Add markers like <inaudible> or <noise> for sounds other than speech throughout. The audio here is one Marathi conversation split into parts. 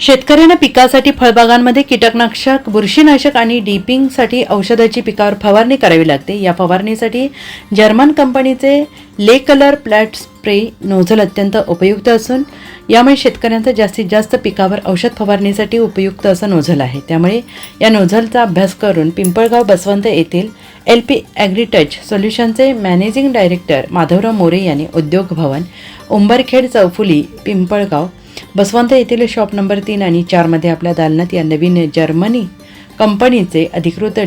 शेतकऱ्यांना पिकासाठी फळबागांमध्ये कीटकनाशक बुरशीनाशक आणि डीपिंगसाठी औषधाची पिकावर फवारणी करावी लागते. या फवारणीसाठी जर्मन कंपनीचे ले कलर प्लॅट स्प्रे नोझल अत्यंत उपयुक्त असून यामुळे शेतकऱ्यांचा जास्तीत जास्त पिकावर औषध फवारणीसाठी उपयुक्त असं नोझल आहे. त्यामुळे या नोझलचा अभ्यास करून पिंपळगाव बसवंत येथील एल पी ॲग्रिटच सोल्युशनचे मॅनेजिंग डायरेक्टर माधवराव मोरे यांनी उद्योग भवन उंबरखेड चौफुली पिंपळगाव बसवंत येथील शॉप नंबर तीन आणि चारमध्ये आपल्या दालनात या नवीन जर्मनी कंपनीचे अधिकृत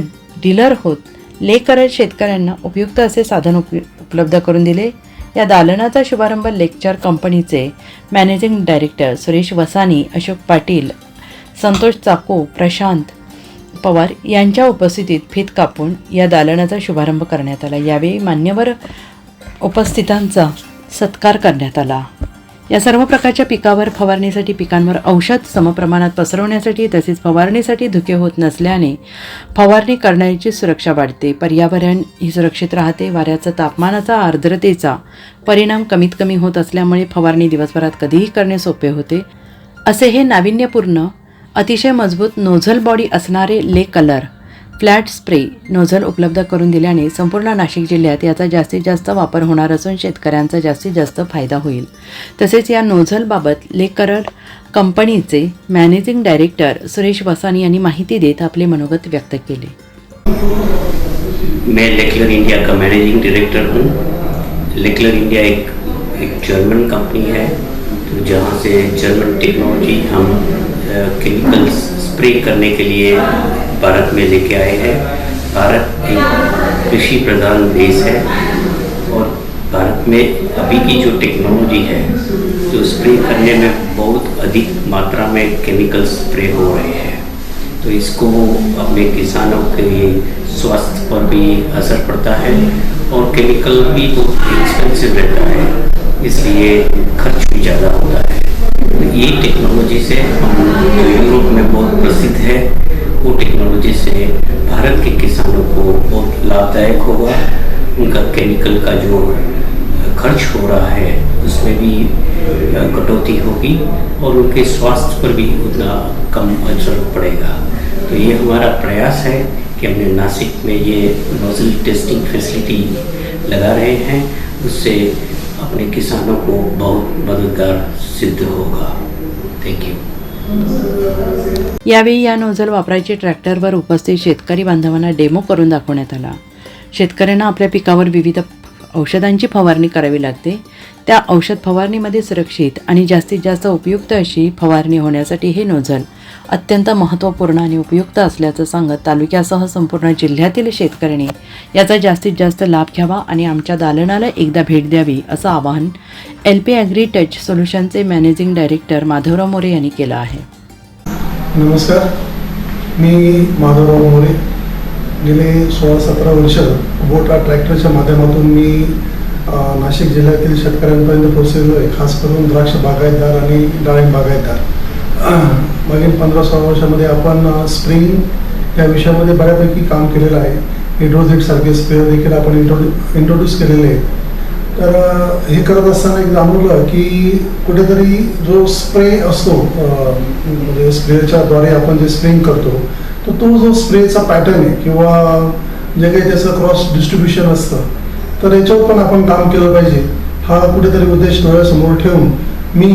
डीलर होत. लेकर शेतकऱ्यांना उपयुक्त असे साधन उप उपलब्ध करून दिले. या दालनाचा शुभारंभ लेक्चर कंपनीचे मॅनेजिंग डायरेक्टर सुरेश वसानी अशोक पाटील संतोष चाको प्रशांत पवार यांच्या उपस्थितीत फीत कापून या दालनाचा शुभारंभ करण्यात आला. यावेळी मान्यवर उपस्थितांचा सत्कार करण्यात आला. या सर्व प्रकारच्या पिकावर फवारणीसाठी पिकांवर औषध समप्रमाणात पसरवण्यासाठी तसेच फवारणीसाठी धुके होत नसल्याने फवारणी करण्याची सुरक्षा वाढते. पर्यावरण ही सुरक्षित राहते. वाऱ्याचा तापमानाचा आर्द्रतेचा परिणाम कमीत कमी होत असल्यामुळे फवारणी दिवसभरात कधीही करणे सोपे होते. असे हे नाविन्यपूर्ण अतिशय मजबूत नोझल बॉडी असणारे ले कलर फ्लॅट स्प्रे नोझल उपलब्ध करून दिल्याने संपूर्ण नाशिक जिल्ह्यात याचा जास्तीत जास्त वापर होणार असून शेतकऱ्यांचा जास्तीत जास्त फायदा होईल. तसेच या नोझलबाबत लेकरर कंपनीचे मॅनेजिंग डायरेक्टर सुरेश वसानी यांनी माहिती देत आपले मनोगत व्यक्त केले. मैं लेक्लर इंडिया का मैनेजिंग डायरेक्टर हूँ। लेक्लर इंडिया एक एक जर्मन कंपनी है। तो जहाँ से जर्मन टेक्नोलॉजी हम केमिकल्स स्प्रे करने के लिए भारत में लेके आए हैं। भारत एक कृषि प्रधान देश है और भारत में अभी की जो टेक्नोलॉजी है तो स्प्रे करने में बहुत अधिक मात्रा में केमिकल स्प्रे हो रहे हैं। तो इसको अपने किसानों के स्वास्थ्य पर भी असर पड़ता है और केमिकल भी बहुत एक्सपेंसिव रहता है, इसलिए खर्च भी ज़्यादा होता है। तो ये टेक्नोलॉजी है। वो टेक्नोलॉजी से भारत के किसानों को बहुत लाभदायक होगा। उनका केमिकल का जो खर्च हो रहा है, उसमें भी कटौती होगी और उनके स्वास्थ्य पर भी उतना कम असर पड़ेगा। तो ये हमारा प्रयास है कि हमने नासिक में ये नोजल टेस्टिंग फैसिलिटी लगा रहे हैं। उससे अपने किसानों को बहुत मददगार सिद्ध होगा। थैंक यू यावेळी या नोझल वापरायचे ट्रॅक्टरवर उपस्थित शेतकरी बांधवांना डेमो करून दाखवण्यात आला. शेतकऱ्यांना आपल्या पिकावर विविध औषधांची फवारणी करावी लागते. त्या औषध फवारणीमध्ये सुरक्षित आणि जास्तीत जास्त उपयुक्त अशी फवारणी होण्यासाठी हे नोझल अत्यंत महत्त्वपूर्ण आणि उपयुक्त असल्याचं सांगत तालुक्यासह संपूर्ण जिल्ह्यातील शेतकऱ्यांनी याचा जास्तीत जास्त लाभ घ्यावा आणि आमच्या दालनाला एकदा भेट द्यावी असं आवाहन एल पी ॲग्री टच सोल्युशनचे मॅनेजिंग डायरेक्टर माधवराव मोरे यांनी केलं आहे. नमस्कार. मी माधवराव मोरे. गेले सोळा सतरा वर्ष बोटा ट्रॅक्टरच्या माध्यमातून मी नाशिक जिल्ह्यातील शेतकऱ्यांपर्यंत पोहोचलेलो आहे खास करून द्राक्ष बागायतदार आणि डाळिंब बागायतदार. <clears throat> मागील पंधरा सोळा वर्षामध्ये आपण स्प्रिंग या विषयामध्ये बऱ्यापैकी काम केलेलं आहे. हिड्रोझिट सारखे स्प्रे देखील आपण इंट्रोड्यू इंट्रोड्यूस केलेले आहेत. तर हे करत असताना एक जाणवलं की कुठेतरी जो स्प्रे असतो म्हणजे स्प्रेच्या द्वारे आपण जे स्प्रिंग करतो तर तो जो स्प्रेचा पॅटर्न आहे किंवा जे काही त्याचं क्रॉस डिस्ट्रीब्युशन असतं तर याच्यावर पण आपण काम केलं पाहिजे. हा कुठेतरी उद्देश डोळ्यासमोर ठेवून मी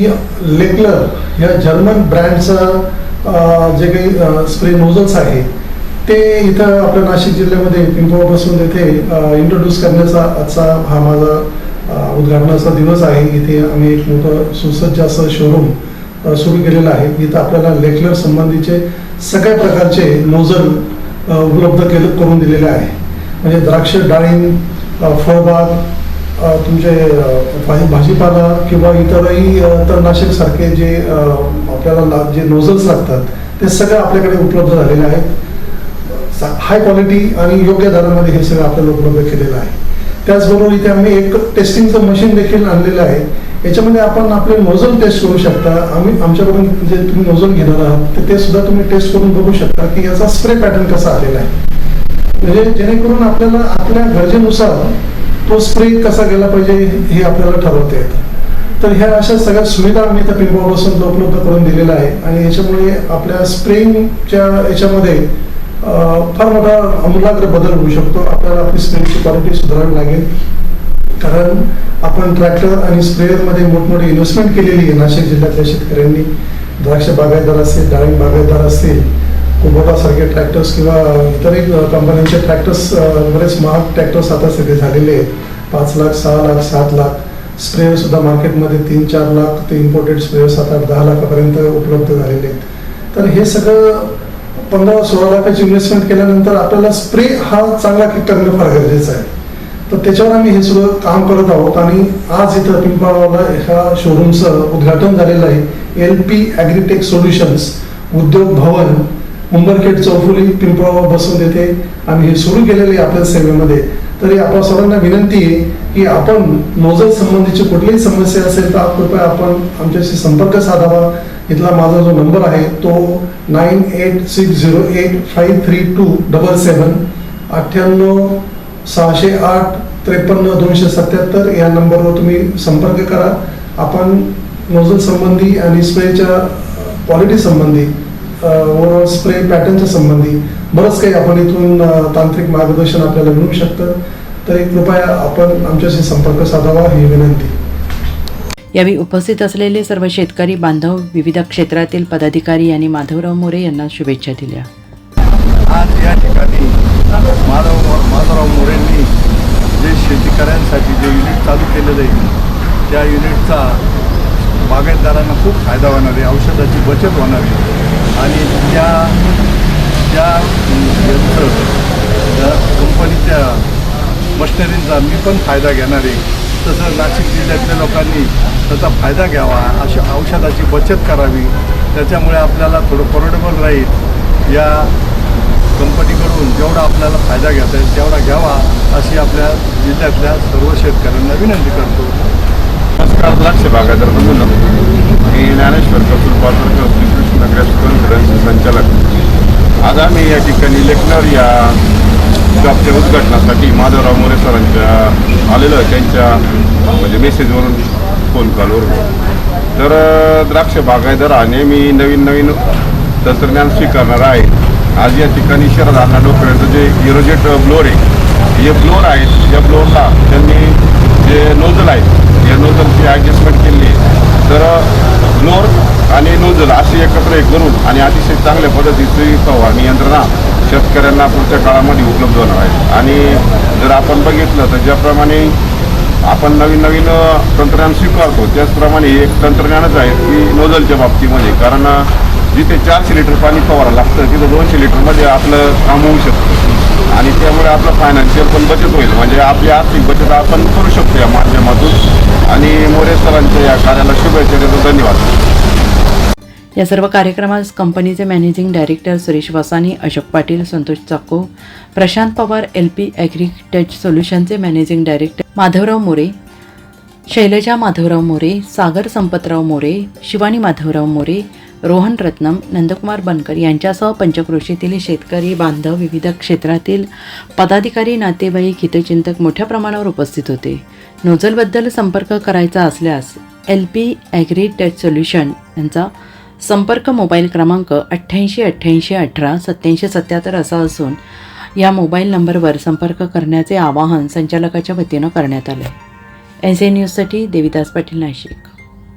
लेक्लर या जर्मन ब्रँडचं जे काही स्प्रे नोझल्स आहे ते इथं आपल्या नाशिक जिल्ह्यामध्ये पिंपळपासून इथे इंट्रोड्यूस करण्याचा आजचा हा माझा उद्घाटनाचा दिवस आहे. इथे आम्ही एक मोठं सुसज्ज असं शोरूम सुरू केलेलं आहे. इथं आपल्याला लेक्लर संबंधीचे सगळ्या प्रकारचे नोझल उपलब्ध केलं करून दिलेलं आहे. म्हणजे द्राक्ष डाळिंब फळबाग तुमचे भाजीपाला किंवा इतरही तणनाशकसारखे जे आपल्याला ला- जे नोझल्स लागतात ते सगळं आपल्याकडे उपलब्ध झालेले आहेत. हाय क्वालिटी आणि योग्य दरामध्ये हे सगळं आपल्याला उपलब्ध केलेलं आहे. त्याचबरोबर इथे आम्ही एक टेस्टिंगचं मशीन देखील आणलेलं आहे. याच्यामध्ये आपण आपले नोझल टेस्ट करू शकता. आम्ही आमच्याकडून जे तुम्ही नोझल घेणार आहात तर ते सुद्धा तुम्ही टेस्ट करून बघू शकता की याचा स्प्रे पॅटर्न कसा आलेला आहे. म्हणजे जेणेकरून आपल्याला आपल्या गरजेनुसार तो स्प्रे कसा गेला पाहिजे हे आपल्याला ठरवता येतं. तर ह्या अशा सगळ्या सुविधा आम्ही त्या पिंपळापासून उपलब्ध करून दिलेल्या आहे. आणि याच्यामुळे आपल्या स्प्रेंगच्या याच्यामध्ये फार मोठा आमूलाग्र बदल होऊ शकतो. आपल्याला आपली स्प्रेंगची क्वालिटी सुधारावी लागेल. कारण आपण ट्रॅक्टर आणि स्प्रेअरमध्ये मोठमोठी इन्व्हेस्टमेंट केलेली आहे. नाशिक जिल्ह्यातल्या शेतकऱ्यांनी. द्राक्ष बागायतदार असतील डाळिंब बागायतदार असतील कुबोटासारखे ट्रॅक्टर्स किंवा इतरही कंपन्यांचे ट्रॅक्टर्स बरेच महाग ट्रॅक्टर्स आता सगळे झालेले आहेत. पाच लाख सहा लाख सात लाख. स्प्रेअरसुद्धा मार्केटमध्ये तीन चार लाख ते इम्पोर्टेड स्प्रेअर सात आठ दहा लाखापर्यंत उपलब्ध झालेले आहेत. तर हे सगळं पंधरा सोळा लाखाची इन्व्हेस्टमेंट केल्यानंतर आपल्याला स्प्रे हा चांगला किट करणं फार गरजेचं आहे. तर त्याच्यावर आम्ही हे सगळं काम करत आहोत आणि आज इथं पिंपळगावला ह्या शोरूमचं उद्घाटन झालेलं आहे. एल पी ॲग्रीटेक सोल्युशन्स उद्योग भवन उंबरखेड चौफुली पिंपळगाव बसून येथे आम्ही हे सुरू केलेले आहे आपल्या सेवेमध्ये. तरी आपल्या सर्वांना विनंती आहे की आपण नोजल संबंधीची कुठलीही समस्या असेल तर कृपया आपण आमच्याशी संपर्क साधावा. इथला माझा जो नंबर आहे तो nine eight six zero eight five three two double seven अठ्ठ्याण्णव सहाशे आठ त्रेपन्न दोनशे सत्याहत्तर या नंबरवर तुम्ही संपर्क करा. आपण नोझल संबंधी आणि स्प्रेच्या क्वालिटी संबंधी ओव्हरऑल स्प्रे पॅटर्नच्या संबंधी बरंच काही आपण इथून तांत्रिक मार्गदर्शन आपल्याला मिळू शकतं. तरी कृपया आपण आमच्याशी संपर्क साधावा ही विनंती. यावेळी उपस्थित असलेले सर्व शेतकरी बांधव विविध क्षेत्रातील पदाधिकारी यांनी माधवराव मोरे यांना शुभेच्छा दिल्या. आज या ठिकाणी माधव माधवराव मोरेंनी जे शेतकऱ्यांसाठी जे युनिट चालू केलेलं आहे त्या युनिटचा बागायतदारांना खूप फायदा होणार आहे औषधाची बचत होणार आहे. आणि त्या त्या यंत्र त्या कंपनीच्या मशिनरींचा मी पण फायदा घेणार आहे. तसं नाशिक जिल्ह्यातल्या लोकांनी त्याचा फायदा घ्यावा अशा औषधाची बचत करावी. त्याच्यामुळे आपल्याला थोडं परवडेबल राहील. या कंपनीकडून जेवढा आपल्याला फायदा घेता येईल तेवढा घ्यावा अशी आपल्या जिल्ह्यातल्या सर्व शेतकऱ्यांना विनंती करतो. नमस्कार लक्ष बागायतर बंधूंनो. मी ज्ञानेश्वर कपूर पाटणकर श्रीकृष्ण ग्रॅस कॉन्फरन्सचे संचालक. आज आम्ही या ठिकाणी लेखनर या शॉपच्या उद्घाटनासाठी माधवराव मोरे सरांच्या आलेलं त्यांच्या म्हणजे मेसेजवरून फोन कॉलवरून तर द्राक्ष बागायतर हा नेहमी नवीन नवीन तंत्रज्ञान स्वीकारणार आहे. आज या ठिकाणी शरद अण्णा जे इरोजेट ब्लोअर आहे हे ब्लोअर आहेत. या ब्लोअरला त्यांनी जे नोझल आहेत या नोजलची ॲडजस्टमेंट केली. तर ब्लोअर आणि नोजल असे एकत्र एक करून आणि अतिशय चांगल्या पद्धतीची फवारणी यंत्रणा शेतकऱ्यांना पुढच्या काळामध्ये उपलब्ध होणार आहे. आणि जर आपण बघितलं तर ज्याप्रमाणे आपण नवीन नवीन तंत्रज्ञान स्वीकारतो त्याचप्रमाणे एक तंत्रज्ञानच आहे की नोझलच्या बाबतीमध्ये. कारण जिथे चारशे लिटर पाणी फवारा लागतं तिथं दोनशे लिटरमध्ये आपलं काम होऊ शकतं. आणि त्यामुळे आपलं फायनान्शियल पण बचत होईल. म्हणजे आपली आर्थिक बचत आपण करू शकतो या माध्यमातून. आणि मोरे सरांच्या या कार्याला शुभेच्छा देतो. धन्यवाद. या सर्व कार्यक्रमास कंपनीचे managing director Suresh Vasani Ashok Patil Santosh Chacko Prashant Pawar L P Agritech सोल्युशनचे managing director Madhavrao More Shailaja Madhavrao More Sagar Sampatrao More Shivani Madhavrao More Rohan Ratnam Nandkumar Bankar यांच्यासह पंचक्रोशीतील शेतकरी बांधव विविध क्षेत्रातील पदाधिकारी नातेवाईक हितचिंतक मोठ्या प्रमाणावर उपस्थित होते. नोझलबद्दल संपर्क करायचा असल्यास L P Agri Touch solution यांचा संपर्क मोबाईल क्रमांक अठ्ठ्याऐंशी अठ्ठ्याऐंशी अठरा सत्याऐंशी सत्याहत्तर असा असून या मोबाईल नंबरवर संपर्क करण्याचे आवाहन संचालकाच्या वतीनं करण्यात आलं आहे एस ए न्यूजसाठी देविदास पाटील नाशिक.